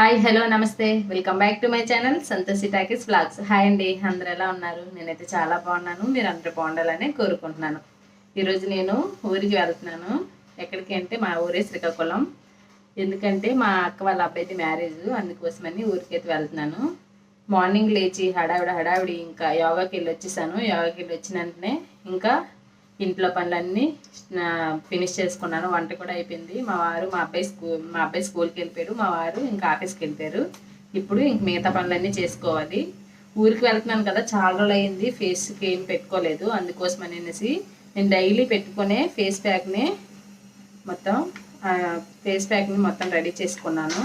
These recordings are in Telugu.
హాయ్ హలో నమస్తే. Welcome back to my channel Santoshi talkies blogs hi అండి అందరు ఎలా ఉన్నారు? నేనైతే చాలా బాగున్నాను. మీరు అందరూ బాగుండాలని కోరుకుంటున్నాను. ఈరోజు నేను ఊరికి వెళ్తున్నాను. ఎక్కడికి అంటే మా ఊరే శ్రీకాకుళం. ఎందుకంటే మా అక్క వాళ్ళ అబ్బాయిది మ్యారేజ్ అందుకోసమని ఊరికి అయితే వెళ్తున్నాను. మార్నింగ్ లేచి హడావిడి హడావిడి ఇంకా యోగాకి వెళ్ళి వచ్చేసాను. యోగాకి వెళ్ళి వచ్చిన వెంటనే ఇంకా ఇంట్లో పనులన్నీ ఫినిష్ చేసుకున్నాను. వంట కూడా అయిపోయింది. మా వారు మా అబ్బాయి స్కూల్ మా అబ్బాయి స్కూల్కి వెళ్ళిపోయాడు మా వారు ఇంకా ఆఫీస్కి వెళ్ళిపోయారు. ఇప్పుడు ఇంక మిగతా పనులన్నీ చేసుకోవాలి. ఊరికి వెళ్తున్నాను కదా చాలా రోజులు అయింది. ఫేస్కి ఏం పెట్టుకోలేదు. అందుకోసం అనేసి నేను డైలీ పెట్టుకునే ఫేస్ ప్యాక్ని మొత్తం ఫేస్ ప్యాక్ని మొత్తం రెడీ చేసుకున్నాను.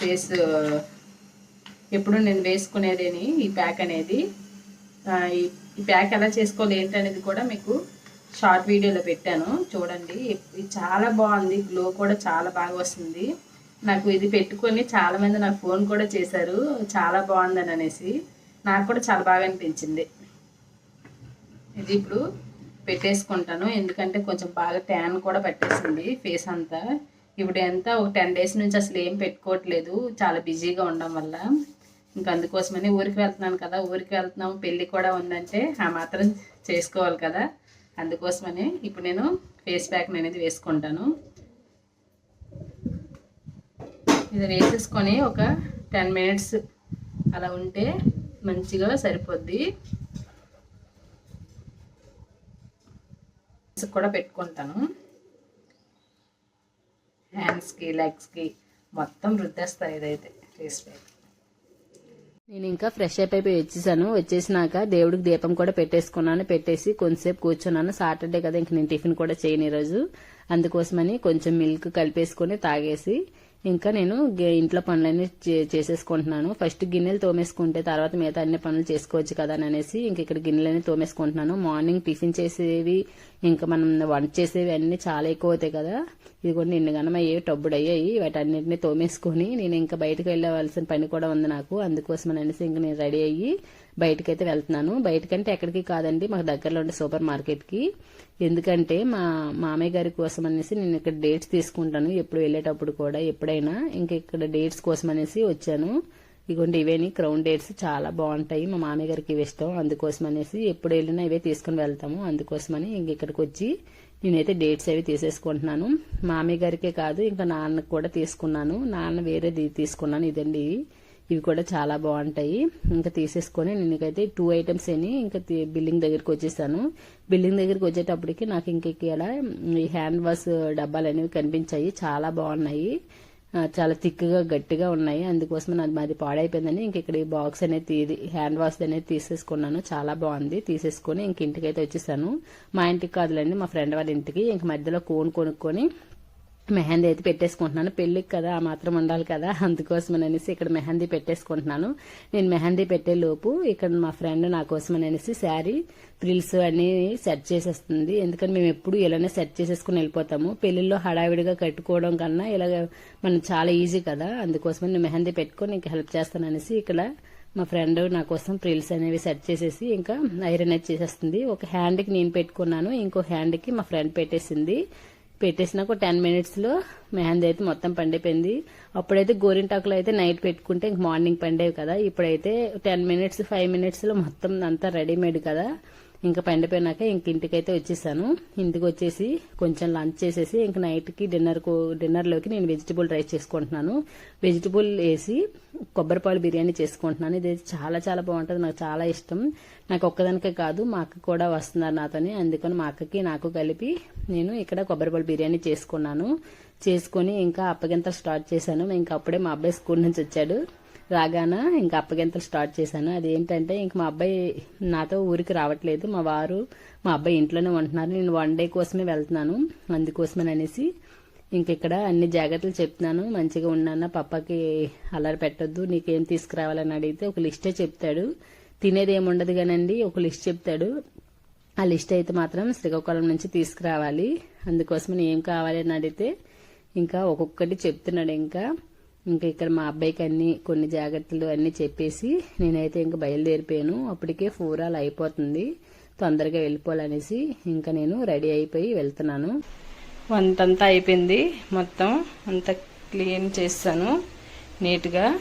ఫేస్ ఎప్పుడు నేను వేసుకునేదేని ఈ ప్యాక్ అనేది. ఈ ప్యాక్ ఎలా చేసుకోవాలి ఏంటనేది కూడా మీకు షార్ట్ వీడియోలో పెట్టాను. చూడండి ఇది చాలా బాగుంది. గ్లో కూడా చాలా బాగా వస్తుంది. నాకు ఇది పెట్టుకొని చాలామంది నాకు ఫోన్ కూడా చేశారు. చాలా బాగుందని అనేసి. నాకు కూడా చాలా బాగా అనిపించింది. ఇది ఇప్పుడు పెట్టేసుకుంటాను. ఎందుకంటే కొంచెం బాగా ట్యాన్ కూడా పట్టేసింది ఫేస్ అంతా. ఇప్పుడు ఎంత ఒక టెన్ డేస్ నుంచి అసలు ఏం పెట్టుకోవట్లేదు. చాలా బిజీగా ఉండడం వల్ల. ఇంకా అందుకోసమని ఊరికి వెళ్తున్నాను కదా. ఊరికి వెళ్తున్నాము. పెళ్ళి కూడా ఉందంటే ఆ మాత్రం చేసుకోవాలి కదా. అందుకోసమని ఇప్పుడు నేను ఫేస్ ప్యాక్ని అనేది వేసుకుంటాను. ఇది వేసేసుకొని ఒక టెన్ మినిట్స్ అలా ఉంటే మంచిగా సరిపోద్ది. కూడా పెట్టుకుంటాను. హ్యాండ్స్కి లెగ్స్కి మొత్తం వృద్ధిస్తాయి ఇదైతే ఫేస్ ప్యాక్ నేను ఇంకా ఫ్రెష్ అప్ అయిపోయి వచ్చేసాను. వచ్చేసినాక దేవుడికి దీపం కూడా పెట్టేసుకున్నాను. పెట్టేసి కొంతసేపు కూర్చున్నాను. సాటర్డే కదా ఇంక నేను టిఫిన్ కూడా చేయను ఈరోజు. అందుకోసమని కొంచెం మిల్క్ కలిపేసుకొని తాగేసి ఇంకా నేను ఇంట్లో పనులన్నీ చే- చేసేసుకుంటున్నాను. ఫస్ట్ గిన్నెలు తోమేసుకుంటే తర్వాత మిగతా అన్ని పనులు చేసుకోవచ్చు కదా అని అనేసి ఇంక ఇక్కడ గిన్నెలన్నీ తోమేసుకుంటున్నాను. మార్నింగ్ టిఫిన్ చేసేవి ఇంకా మనం వంట చేసేవి అన్నీ చాలా ఎక్కువ అవుతాయి కదా. ఇది కూడా నిన్న గనం టబ్బుడు అయ్యాయి వాటన్నిటిని తోమేసుకొని నేను ఇంకా బయటకు వెళ్ళవలసిన పని కూడా ఉంది నాకు. అందుకోసం అనేసి ఇంకా నేను రెడీ అయ్యి బయటకైతే వెళ్తున్నాను. బయటకంటే ఎక్కడికి కాదండి మాకు దగ్గరలో ఉండే సూపర్ మార్కెట్కి. ఎందుకంటే మా మామయ్య గారి కోసం అనేసి నేను ఇక్కడ డేట్స్ తీసుకుంటాను. ఎప్పుడు వెళ్ళేటప్పుడు కూడా ఎప్పుడైనా ఇంకా ఇక్కడ డేట్స్ కోసం అనేసి వచ్చాను. ఇగోండి ఇవేని క్రౌన్ డేట్స్ చాలా బాగుంటాయి. మా మామయ్య గారికి ఇవి ఇష్టం. అందుకోసం అనేసి ఎప్పుడు వెళ్ళినా ఇవే తీసుకుని వెళ్తాము. అందుకోసమని ఇంక ఇక్కడికి వచ్చి నేనైతే డేట్స్ అవి తీసేసుకుంటున్నాను. మామయ్య గారికే కాదు ఇంకా నాన్నకు కూడా తీసుకున్నాను. నాన్న వేరేది తీసుకున్నాను. ఇదండి. ఇవి. కూడా చాలా బాగుంటాయి. ఇంకా తీసేసుకొని నేనకైతే టూ ఐటమ్స్ అని ఇంకా బిల్లింగ్ దగ్గరికి వచ్చేసాను. బిల్లింగ్ దగ్గరికి వచ్చేటప్పటికి నాకు ఇంక ఇక్కడ ఈ హ్యాండ్ వాష్ డబ్బాలు అనేవి కనిపించాయి. చాలా బాగున్నాయి. చాలా థిక్గా గట్టిగా ఉన్నాయి. అందుకోసం నాది మాది పాడైపోయిందని ఇంక ఇక్కడ ఈ బాక్స్ అనేది హ్యాండ్ వాష్ అనేది తీసేసుకున్నాను. చాలా బాగుంది. తీసేసుకొని ఇంక ఇంటికైతే వచ్చేసాను. మా ఇంటికి కాదులేండి మా ఫ్రెండ్ వాళ్ళ ఇంటికి. ఇంక మధ్యలో కోన్ కొనుక్కొని మెహందీ అయితే పెట్టేసుకుంటున్నాను. పెళ్ళికి కదా ఆ మాత్రం ఉండాలి కదా అందుకోసం అనేసి ఇక్కడ మెహందీ పెట్టేసుకుంటున్నాను. నేను మెహందీ పెట్టే లోపు ఇక్కడ మా ఫ్రెండ్ నా కోసం అనేసి శారీ ఫ్రిల్స్ అన్ని సెట్ చేసేస్తుంది. ఎందుకంటే మేము ఎప్పుడు ఇలానే సెట్ చేసేసుకుని వెళ్ళిపోతాము. పెళ్ళిలో హడావిడిగా కట్టుకోవడం కన్నా ఇలాగ మనం చాలా ఈజీ కదా అందుకోసం నేను మెహందీ పెట్టుకొని ఇంకా హెల్ప్ చేస్తాను అనేసి ఇక్కడ మా ఫ్రెండ్ నా కోసం ప్రిల్స్ అనేవి సెట్ చేసేసి ఇంకా ఐరన్ అయితే చేసేస్తుంది. ఒక హ్యాండ్కి నేను పెట్టుకున్నాను ఇంకో హ్యాండ్కి మా ఫ్రెండ్ పెట్టేసింది. పెట్టేసినాక ఒక టెన్ మినిట్స్లో మెహందీ అయితే మొత్తం పండిపోయింది. అప్పుడైతే గోరింటాకులు అయితే నైట్ పెట్టుకుంటే ఇంక మార్నింగ్ పండేవి కదా. ఇప్పుడైతే టెన్ మినిట్స్ ఫైవ్ మినిట్స్లో మొత్తం అంతా రెడీమేడ్ కదా. ఇంకా పండిపోయినాక ఇంక ఇంటికైతే వచ్చేసాను. ఇంటికి వచ్చేసి కొంచెం లంచ్ చేసేసి ఇంక నైట్కి డిన్నర్కు డిన్నర్లోకి నేను వెజిటబుల్ రైస్ చేసుకుంటున్నాను. వెజిటబుల్ వేసి కొబ్బరిపాలు బిర్యానీ చేసుకుంటున్నాను. ఇది చాలా చాలా బాగుంటుంది. నాకు చాలా ఇష్టం. నాకు ఒక్కదానికే కాదు మా అక్క కూడా వస్తున్నారు నాతోని. అందుకని మా అక్కకి నాకు కలిపి నేను ఇక్కడ కొబ్బరిపాలు బిర్యానీ చేసుకున్నాను. చేసుకొని ఇంకా అప్పగింత స్టార్ట్ చేశాను. ఇంకా అప్పుడే మా అబ్బాయి స్కూల్ నుంచి వచ్చాడు. రాగాన? ఇంకా అప్పగింతలు స్టార్ట్ చేశాను. అది ఏంటంటే ఇంక మా అబ్బాయి నాతో ఊరికి రావట్లేదు. మా వారు మా అబ్బాయి ఇంట్లోనే ఉంటున్నారు. నేను వన్ డే కోసమే వెళ్తున్నాను. అందుకోసమని అనేసి ఇంక ఇక్కడ అన్ని జాగ్రత్తలు చెప్తున్నాను. మంచిగా ఉన్నానా? పప్పకి అల్లరి పెట్టొద్దు. నీకేం తీసుకురావాలని అడిగితే ఒక లిస్టే చెప్తాడు. తినేది ఏముండదు కానండి ఒక లిస్ట్ చెప్తాడు. ఆ లిస్ట్ అయితే మాత్రం శ్రీకాకుళం నుంచి తీసుకురావాలి. అందుకోసం ఏం కావాలి అని అడిగితే ఇంకా ఒక్కొక్కటి చెప్తున్నాడు. ఇంకా ఇంకా ఇక్కడ మా అబ్బాయికి అన్ని కొన్ని జాగ్రత్తలు అన్ని చెప్పేసి నేనైతే ఇంకా బయలుదేరిపోయాను. అప్పటికే ఫూరాలు అయిపోతుంది. తొందరగా వెళ్ళిపోవాలనేసి ఇంకా నేను రెడీ అయిపోయి వెళ్తున్నాను. వంట అంతా అయిపోయింది. మొత్తం అంత క్లీన్ చేస్తాను. నీట్గా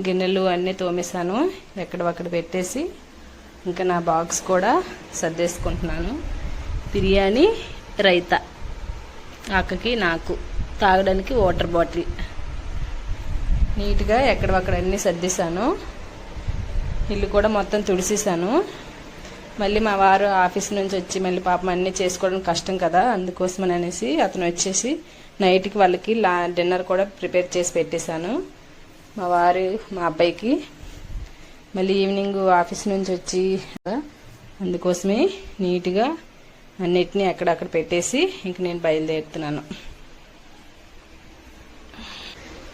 గిన్నెలు అన్నీ తోమేశాను. ఎక్కడ పెట్టేసి ఇంకా నా బాక్స్ కూడా సర్దేసుకుంటున్నాను. బిర్యానీ రైతా. అక్కకి నాకు తాగడానికి వాటర్ బాటిల్. నీట్గా ఎక్కడవక్కడ అన్నీ సర్దేశాను. ఇల్లు కూడా మొత్తం తుడిసేసాను మళ్ళీ మా వారు ఆఫీస్ నుంచి వచ్చి మళ్ళీ పాపం అన్నీ చేసుకోవడం కష్టం కదా అందుకోసమని అనేసి అతను వచ్చేసి నైట్కి వాళ్ళకి లా డిన్నర్ కూడా ప్రిపేర్ చేసి పెట్టేశాను. మా వారు మా అబ్బాయికి మళ్ళీ ఈవినింగ్ ఆఫీస్ నుంచి వచ్చి అందుకోసమే నీట్గా అన్నిటినీ అక్కడక్కడ పెట్టేసి ఇంక నేను బయలుదేరుతున్నాను.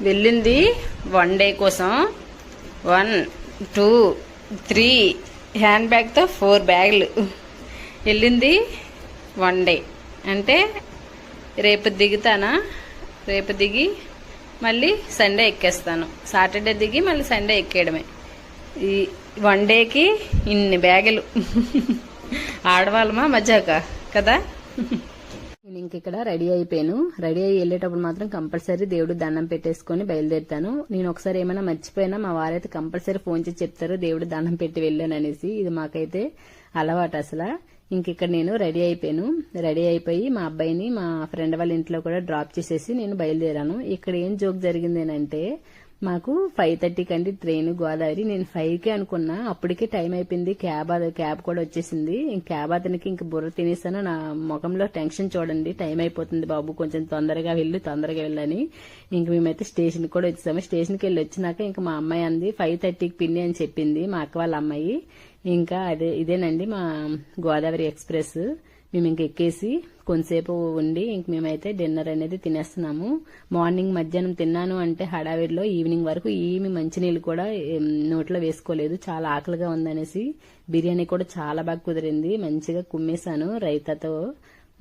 వెళ్ళింది వన్ డే కోసం. వన్ టూ త్రీ హ్యాండ్ బ్యాగ్తో ఫోర్ బ్యాగులు. వెళ్ళింది వన్ డే. అంటే రేపు దిగుతానా? రేపు దిగి మళ్ళీ సండే ఎక్కేస్తాను. సాటర్డే దిగి మళ్ళీ సండే ఎక్కేయడమే. ఈ వన్ డేకి ఇన్ని బ్యాగులు. ఆడవాళ్ళమా మజాక కదా? ఇంక ఇక్కడ రెడీ అయిపోయాను. రెడీ అయ్యి వెళ్ళేటప్పుడు మాత్రం కంపల్సరీ దేవుడు దండం పెట్టేసుకొని బయలుదేరుతాను. నేను ఒకసారి ఏమైనా మర్చిపోయినా మా వారైతే కంపల్సరీ ఫోన్ చేసి చెప్తారు దేవుడు దండం పెట్టి వెళ్ళాను అనేసి. ఇది మాకైతే అలవాటు అసలు. ఇంక ఇక్కడ నేను రెడీ అయిపోయాను. రెడీ అయిపోయి మా అబ్బాయిని మా ఫ్రెండ్ వాళ్ళ ఇంట్లో కూడా డ్రాప్ చేసేసి నేను బయలుదేరాను. ఇక్కడ ఏం జోక్ జరిగింది అంటే మాకు ఫైవ్ థర్టీకి అండి ట్రైన్ గోదావరి. నేను ఫైవ్కే అనుకున్నా. అప్పటికే టైం అయిపోయింది. క్యాబ్ అది క్యాబ్ కూడా వచ్చేసింది. ఇంక క్యాబ్ అతనికి ఇంక బుర్ర తినేసాను. నా ముఖంలో టెన్షన్ చూడండి. టైం అయిపోతుంది బాబు. కొంచెం తొందరగా వెళ్ళి తొందరగా వెళ్ళని. ఇంక మేమైతే స్టేషన్ కూడా వచ్చాము స్టేషన్కి వెళ్ళి వచ్చినాక ఇంక మా అమ్మాయి అంది ఫైవ్ థర్టీకి పిన్ని అని చెప్పింది మా అక్క వాళ్ళ అమ్మాయి. ఇంకా అదే ఇదేనండి మా గోదావరి ఎక్స్ప్రెస్. మేము ఇంక ఎక్కేసి కొంతసేపు ఉండి ఇంక మేమైతే డిన్నర్ అనేది తినేస్తున్నాము. మార్నింగ్ మధ్యాహ్నం తిన్నాను అంటే హడావిడిలో ఈవినింగ్ వరకు ఏమి మంచినీళ్ళు కూడా నోట్లో వేసుకోలేదు. చాలా ఆకలిగా ఉందనేసి బిర్యానీ కూడా చాలా బాగా కుదిరింది. మంచిగా కుమ్మేశాను రైతాతో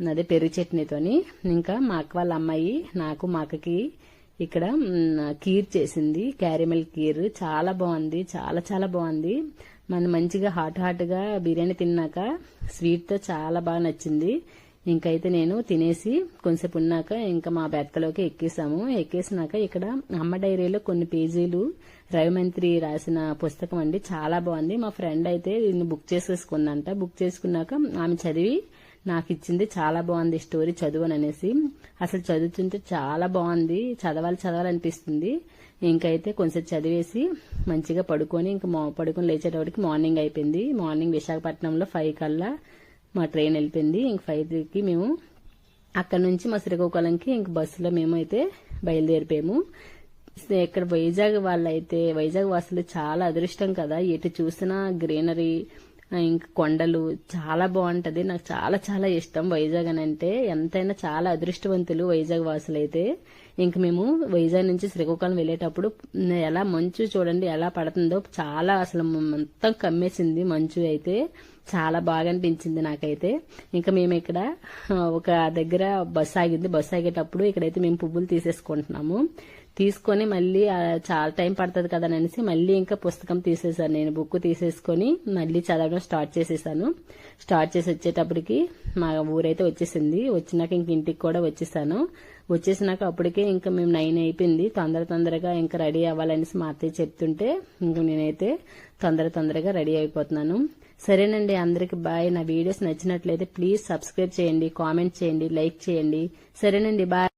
అదే పెరుగు చట్నీతోని. ఇంకా మా అక్క వాళ్ళ అమ్మాయి నాకు మా అక్కకి ఇక్కడ కీర్ చేసింది. క్యారమెల్ కీర్. చాలా బాగుంది. చాలా చాలా బాగుంది. మన మంచిగా హాట్ హాట్గా బిర్యానీ తిన్నాక స్వీట్తో చాలా బాగా నచ్చింది. ఇంకైతే నేను తినేసి కొంచెంసేపు ఉన్నాక ఇంకా మా బెత్తలోకి ఎక్కేసాము. ఎక్కేసినాక ఇక్కడ అమ్మ డైరీలో కొన్ని పేజీలు రవిమంత్రి రాసిన పుస్తకం అండి. చాలా బాగుంది. మా ఫ్రెండ్ అయితే దీన్ని బుక్ చేసేసుకుందంట. బుక్ చేసుకున్నాక ఆమె చదివి నాకు ఇచ్చింది చాలా బాగుంది స్టోరీ చదువు అనేసి అసలు చదువుతుంటే చాలా బాగుంది. చదవాలి చదవాలనిపిస్తుంది. ఇంకైతే కొంచెం చదివేసి మంచిగా పడుకొని ఇంకా మా- పడుకొని లేచేటప్పటికి మార్నింగ్ అయిపోయింది. మార్నింగ్ విశాఖపట్నంలో ఫైవ్ కల్లా మా ట్రైన్ వెళ్ళిపోయింది. ఇంక ఫైవ్కి మేము అక్కడ నుంచి మా శ్రీకాకుళంకి ఇంక బస్సులో మేమైతే బయలుదేరిపోయాము. ఇక్కడ వైజాగ్ వాళ్ళైతే వైజాగ్ వాసులు చాలా అదృష్టం కదా. ఎటు చూసినా గ్రీనరీ ఇంకా కొండలు చాలా బాగుంటది. నాకు చాలా చాలా ఇష్టం వైజాగ్ అని అంటే. ఎంతైనా చాలా అదృష్టవంతులు వైజాగ్ వాసులు అయితే ఇంక మేము వైజాగ్ నుంచి శ్రీకాకుళం వెళ్ళేటప్పుడు ఎలా మంచు చూడండి ఎలా పడుతుందో చాలా అసలు మొత్తం కమ్మేసింది మంచు అయితే. చాలా బాగా అనిపించింది నాకైతే. ఇంకా మేము ఇక్కడ ఒక దగ్గర బస్ ఆగింది. బస్ ఆగేటప్పుడు ఇక్కడైతే మేము పువ్వులు తీసేసుకుంటున్నాము. తీసుకొని మళ్ళీ చాలా టైం పడుతుంది కదా అనేసి మళ్ళీ ఇంకా పుస్తకం తీసేసాను నేను బుక్ తీసేసుకొని మళ్ళీ చదవడం స్టార్ట్ చేసేసాను స్టార్ట్ చేసి వచ్చేటప్పటికి మా ఊరైతే వచ్చేసింది. వచ్చినాక ఇంక ఇంటికి కూడా వచ్చేసాను. వచ్చేసినాక అప్పటికే ఇంకా మేము నైన్ అయిపోయింది. తొందర తొందరగా ఇంకా రెడీ అవ్వాలనేసి మా అత్తయ్య చెప్తుంటే ఇంక నేనైతే తొందర తొందరగా రెడీ అయిపోతున్నాను. సరేనండి అందరికి బాయ్. నా వీడియోస్ నచ్చినట్లయితే ప్లీజ్ సబ్స్క్రైబ్ చేయండి కామెంట్ చేయండి లైక్ చేయండి. సరేనండి బాయ్.